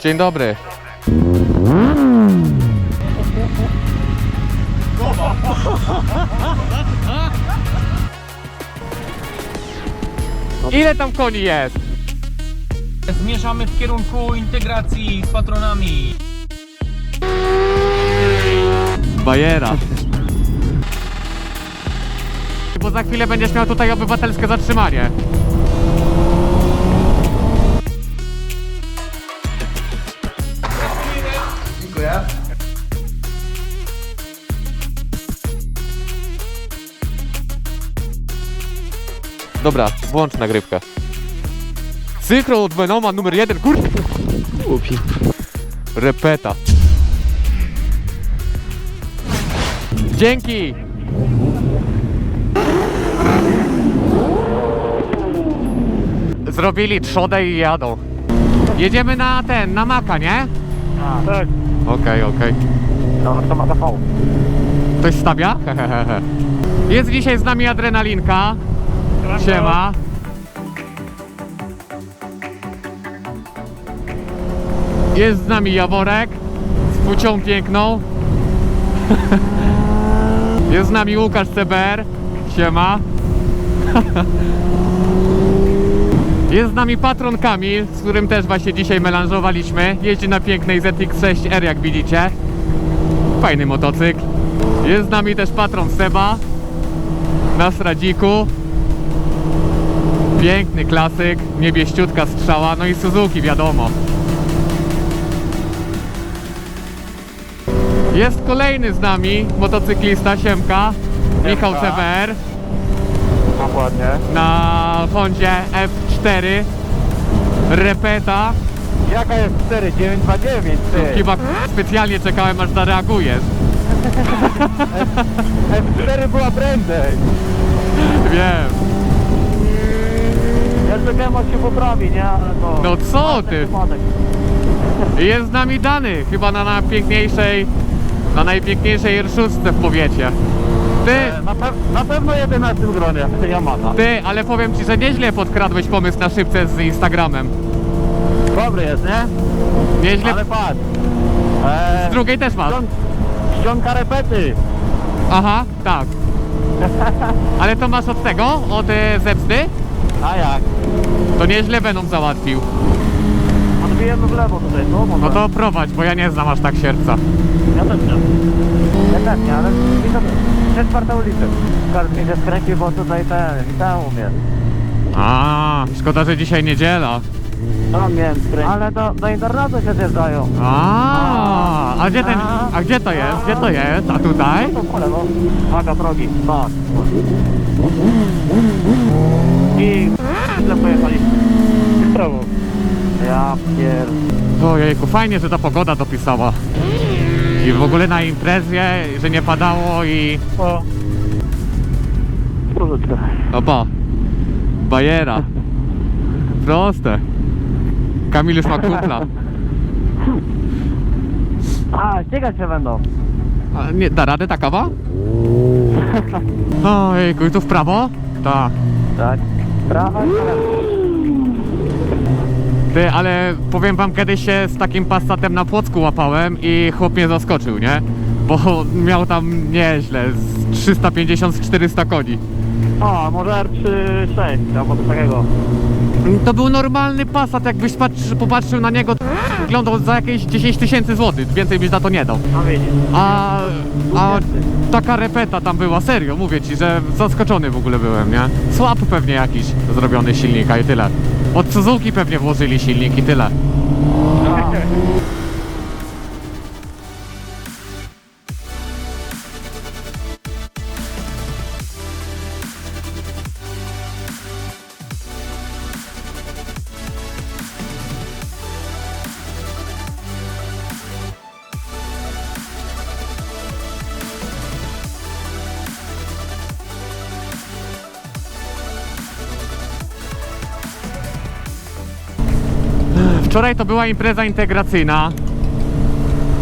Dzień dobry. Ile tam koni jest? Zmierzamy w kierunku integracji z patronami. Bajera. Bo za chwilę będziesz miał tutaj obywatelskie zatrzymanie. Dobra, włącz nagrywkę. Synchro od Venoma numer jeden, kur... Głupi. Repeta. Dzięki! Zrobili trzodę i jadą. Jedziemy na ten, na Maka, nie? Tak. Okej, okej. No, to ma TV. Ktoś stawia? Hehehe. Jest dzisiaj z nami adrenalinka. Siema. Jest z nami Jaworek z płcią piękną. Jest z nami Łukasz CBR. Siema. Jest z nami patron Kamil, z którym też właśnie dzisiaj melanżowaliśmy. Jeździ na pięknej ZX6R, jak widzicie. Fajny motocykl. Jest z nami też patron Seba na Sradziku. Piękny klasyk, niebieściutka strzała, no i Suzuki wiadomo. Jest kolejny z nami motocyklista Siemka, Michał Siemka. CBR Dokładnie. na Hondzie F4 Repeta. Jaka jest 4929, ty? Chyba specjalnie czekałem aż zareagujesz. F4 była prędzej. Wiem. Czekałem aż się poprawi, nie? Ale to... No co ty? Jest z nami Dany, chyba na najpiękniejszej, na najpiękniejszej R6 w powiecie. Ty, E, Na, pew- na pewno jedyna w tym gronie, Yamaha. ty, ale powiem ci, że nieźle podkradłeś pomysł na szybce z Instagramem. Dobry jest, nie? Nieźle, Ale patrz. E, z drugiej też masz. ściąg- Ściąga repety. Aha, tak. Ale to masz od tego, od e? A jak? To nieźle Venom załatwił. Odbijemy w lewo tutaj, no może. No to prowadź, bo ja nie znam aż tak sierca. Ja też nie. Ja też nie, ale widzę, trzy czwarte ulicy. Każdy mi się skręci, bo tutaj ten, ten umie. A, szkoda, że dzisiaj niedziela. Tam miałem skręcić. Ale do, do internetu się zjeżdżają. A, a gdzie ten, a gdzie to jest? Gdzie to jest? A tutaj? To po lewo. Waga progi. Tak. Pier... Ojejku, fajnie, że ta pogoda dopisała. I w ogóle na imprezie, że nie padało i... O. Troszeczkę. Opa, bajera. Proste. Kamil już ma kupla. A, ścigać się będą. A nie, da radę ta kawa? Ojejku, i tu w prawo? Tak. Tak. Prawa i lewa. Ty, ale powiem wam, kiedyś się z takim Passatem na Płocku łapałem i chłop mnie zaskoczył, nie? Bo miał tam nieźle, z 350-400 koni. O, może R36 albo coś takiego. To był normalny Passat, jakbyś patrzy, popatrzył na niego, to wyglądał za jakieś 10 tysięcy złotych, więcej byś za to nie dał. No widzisz. A, a taka repeta tam była, serio, mówię ci, że zaskoczony w ogóle byłem, nie? Słab pewnie jakiś zrobiony silnika i tyle. Od Suzuki pewnie włożyli silnik i tyle. Wczoraj to była impreza integracyjna,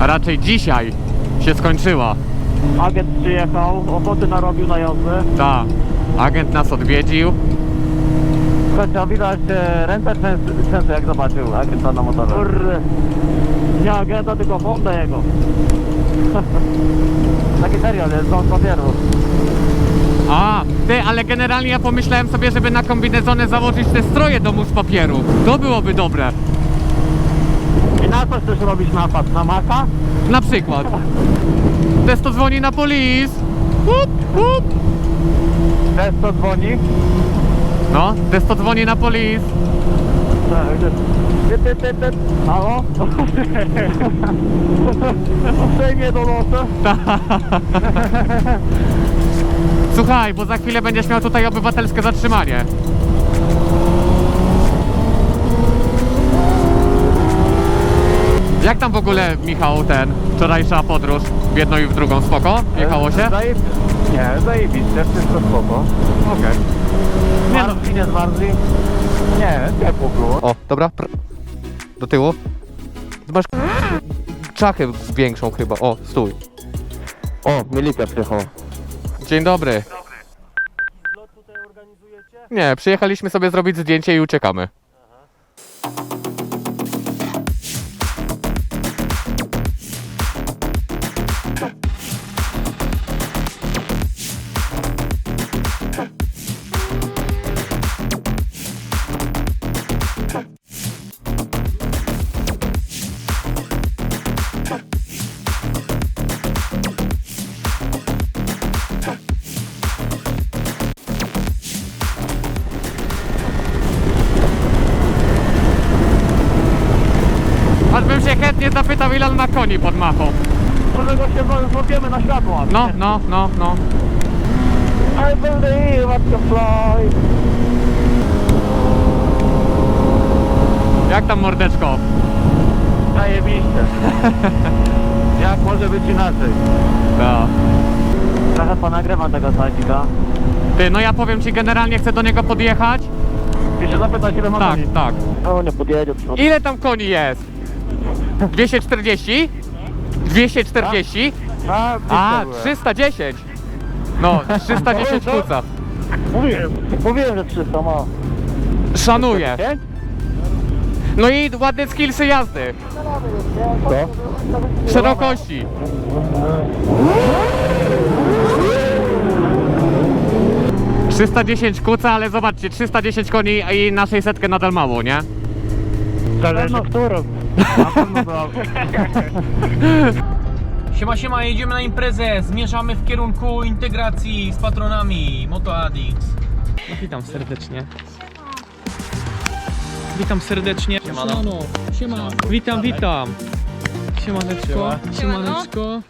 a raczej dzisiaj się skończyła. Agent przyjechał, ochoty narobił na jazdę. Ta, agent nas odwiedził. Słuchajcie, a widać e, ręce często, często jak zobaczył, to na motorze. Kurde. Nie agenta, tylko Honda jego. Taki serial jest, dom papieru. A, ty, ale generalnie ja pomyślałem sobie, żeby na kombinezony założyć te stroje do mus papieru. To byłoby dobre. Co chcesz robić napad? Na maka? Na przykład. Testo dzwoni na polis. Up, up. Też to dzwoni? No, testo dzwoni na polis. Tak, ty, ty, ty, ty. Halo? Przejmie do nosa. Słuchaj, bo za chwilę będziesz miał tutaj obywatelskie zatrzymanie. Jak tam w ogóle, Michał, ten wczorajsza podróż w jedną i w drugą spoko? Jechało się? Zajeb... Nie, zajebiście, wszystko spoko. Okej. Nie no, nie zmarzli. Nie, ciepło było. O, dobra. Pr- Do tyłu. Masz czachę większą chyba. O, stój. O, milicja przyjechała. Dzień dobry. Nie, przyjechaliśmy sobie zrobić zdjęcie i uciekamy. Aż bym się chętnie zapytał, ile on ma koni pod machą. Może go się złapiemy na światło. No, no, no, no. I believe I can fly. Jak tam mordeczko? Zajebiście. Jak może być inaczej? No. Trochę ponagrywam tego sajcika. Ty, no ja powiem ci, generalnie chcę do niego podjechać. I się zapytać ile ma Tak, koni. tak. No nie podjedzie. Ile tam koni jest? 240? 240? A, A, blisko 310. No, 310 kuca. Mówiłem, mówiłem, że 300 ma. Szanuję. Nie? No i ładne skillsy jazdy. Co? Szerokości. Trzysta dziesięć kuca, ale zobaczcie, 310 koni i na 600 nadal mało, nie? Zależy którą. Siema, siema, jedziemy na imprezę. Zmierzamy w kierunku integracji z patronami MotoAdix. No, witam serdecznie. Witam serdecznie. Siemano. Siema. Witam, witam. Siemaneczko. Siemaneczko.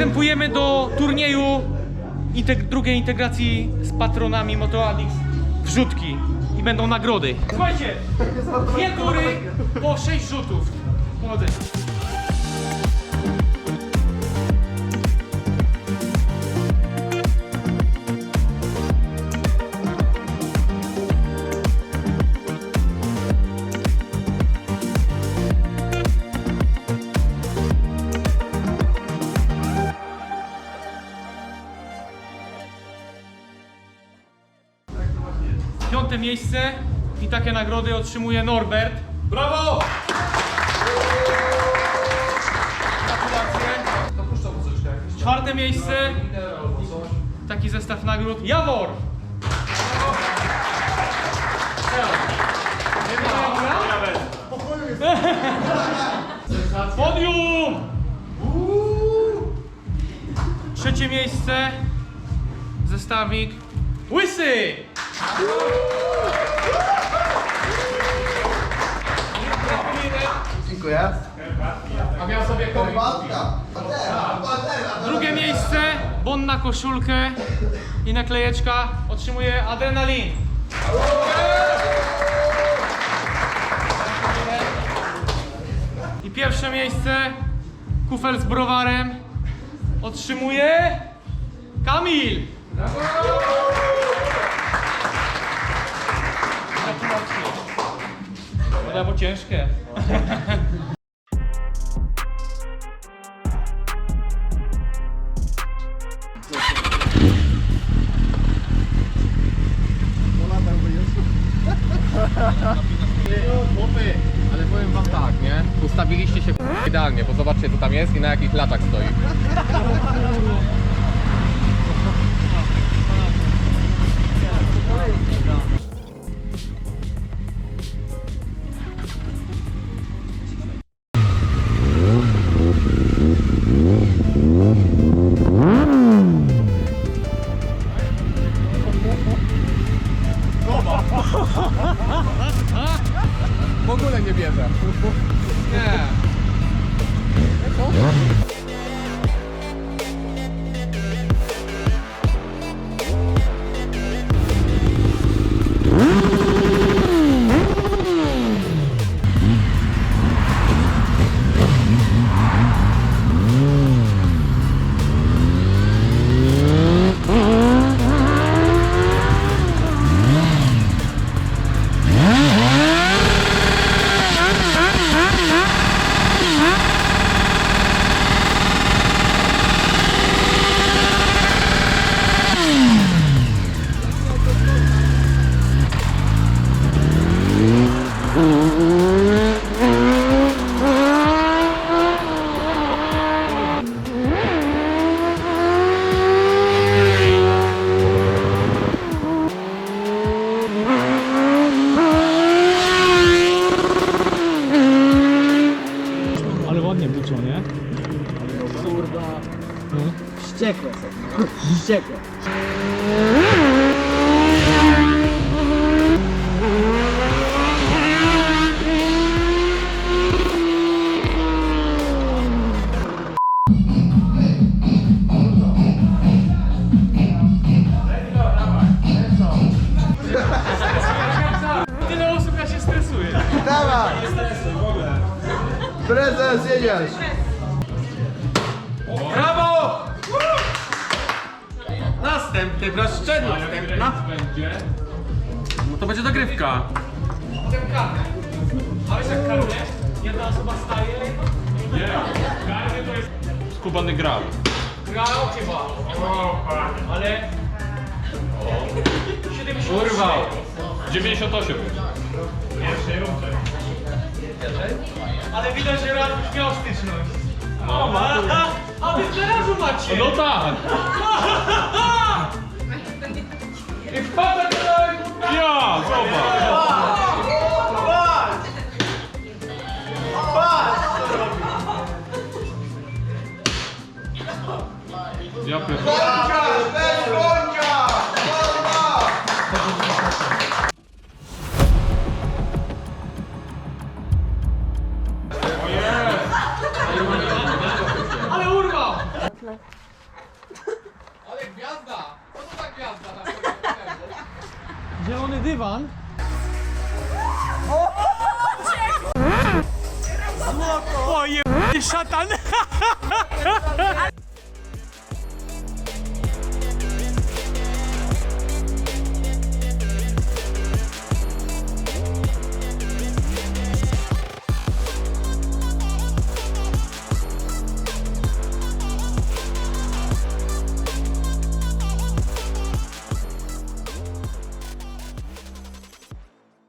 Przystępujemy do turnieju integ- drugiej integracji z patronami MotoAdix wrzutki i będą nagrody. Słuchajcie, dwie tury po sześć rzutów. Powodzenia. Miejsce i takie nagrody otrzymuje Norbert. Brawo! Gratulacje. Czwarte miejsce. Taki zestaw nagród. Jawor! Podium! Trzecie miejsce. Zestawik. Łysy! Dziękuję. A miał sobie komik. Patka. Patera, patera. Drugie miejsce, bon na koszulkę i naklejeczka otrzymuje adrenalin. I pierwsze miejsce, kufel z browarem otrzymuje Kamil. Woda, bo ciężkie. Chłopy, ale powiem wam tak, nie? Ustawiliście się idealnie, bo zobaczcie co tam jest i na jakich latach Wściekłe. Tyle osób, ja się stresuję. Dawaj. Prezes, jedziesz. Następny, proszę, następna. No to będzie dogrywka. Potem karne. Ale jak karne, jedna osoba staje. Nie, karne to jest... Skubany grał. Grał chyba. Ale... 70 Urwał. 98. Ale widać, że Rad już miał styczność. No, a, a wy teraz macie! No tak. I wpada tutaj! Ja, zobacz. Ja pierdolę. 我操！是撒旦！哈哈哈哈哈！